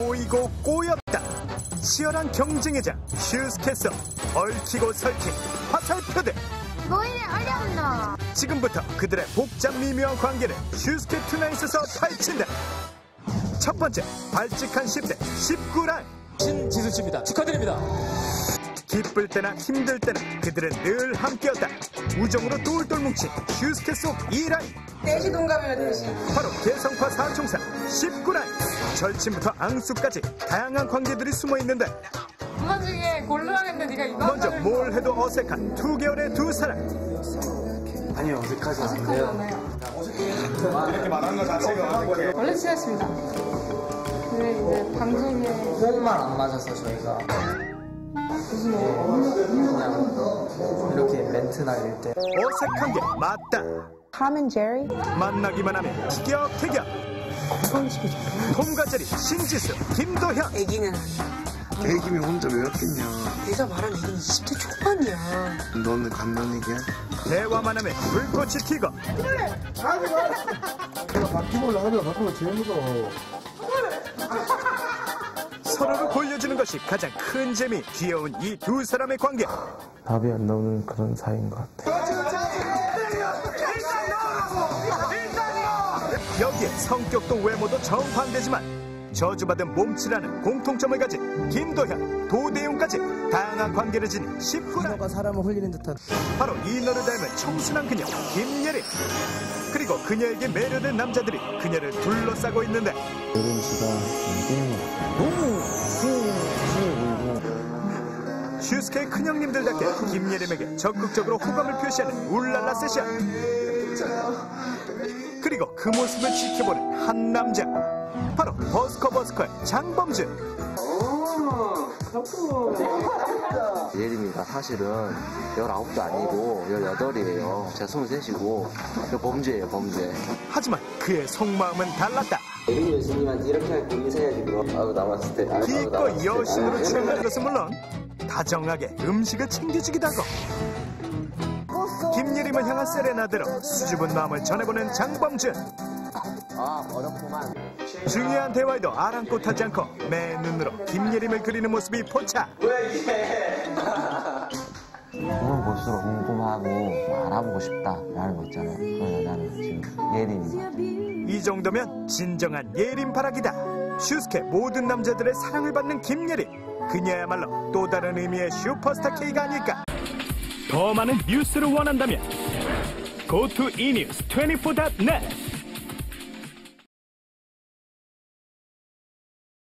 꼬이고 꼬였다. 치열한 경쟁이자 슈스케서 얽히고 설킨 화살표대. 뭐이래 어려운노 지금부터 그들의 복잡 미묘한 관계를 슈스케 투나잇에서 파헤친다. 첫 번째, 발칙한 10대 19랑 신지수 씨입니다. 축하드립니다. 기쁠 때나 힘들 때나 그들은 늘 함께였다. 우정으로 똘똘 뭉친 슈스케 속 2라인. 넷이 동갑이면 넷이. 바로 개성파 사총사 19라인. 절친부터 앙수까지 다양한 관계들이 숨어 있는데 엄마 중에 골라야겠는데 네가 이거 먼저 뭘 해도 어색한 두 계열의 두 사람. 아니요 어색하지 않은데요 않아요. 원래 친했습니다. 근데 이제 방송에 호흡만 안 맞아서 저희가 그냥 이렇게 멘트나 이럴 때 어색한 게 맞다. Tom and Jerry? 만나기만 하면 티격태격. 톰과 제리 신지수 김도현 애기는 애기면 혼자 왜 왔겠냐. 내가 말한 애기는 20대 초반이야. 너는 간난애기야? 대화만 하면 불꽃이 튀고 바퀴벌레 하면 바퀴벌레 제일 무서워. 서로를 골려주는 것이 가장 큰 재미 귀여운 이 두 사람의 관계 답이 안 나오는 그런 사이인 것 같아. 여기에 성격도 외모도 정반대지만 저주받은 몸치라는 공통점을 가진 김도현, 도대용까지 다양한 관계를 지닌 10후라 사람을 홀리는 듯한. 바로 이너를 닮은 청순한 그녀 김예림. 그리고 그녀에게 매료된 남자들이 그녀를 둘러싸고 있는데. 예림 씨가 게임을 너무 수영수영 울고 슈스케 큰형님들답게 김예림에게 적극적으로 호감을 표시하는 울랄라 세션 그리고 그 모습을 지켜보는 한 남자. 바로 버스커 버스커의 장범준. 예림이가 사실은 19도 아니고 18이에요. 제가 23이고 범죄예요, 범죄. 하지만 그의 속마음은 달랐다. 예림이 교수님한테 이렇게 할 고민 생각이 들어 아우 남았을 때 때. 여신으로 취급하는 것은 물론. 다정하게 음식을 챙겨주기도 하고 김예림을 향한 세레나데로 수줍은 마음을 전해보는 장범준. 아, 어렵구만. 중요한 대화에도 아랑곳하지 않고 맨 눈으로 김예림을 그리는 모습이 포착. 보면 볼수록 궁금하고 알아보고 싶다라는 거 있잖아요. 그런 여자는 지금 예림이. 이 정도면 진정한 예림 바라기다. 슈스케 모든 남자들의 사랑을 받는 김예림. 그녀야말로 또 다른 의미의 슈퍼스타 K가 아닐까 더 많은 뉴스를 원한다면 go to enews24.net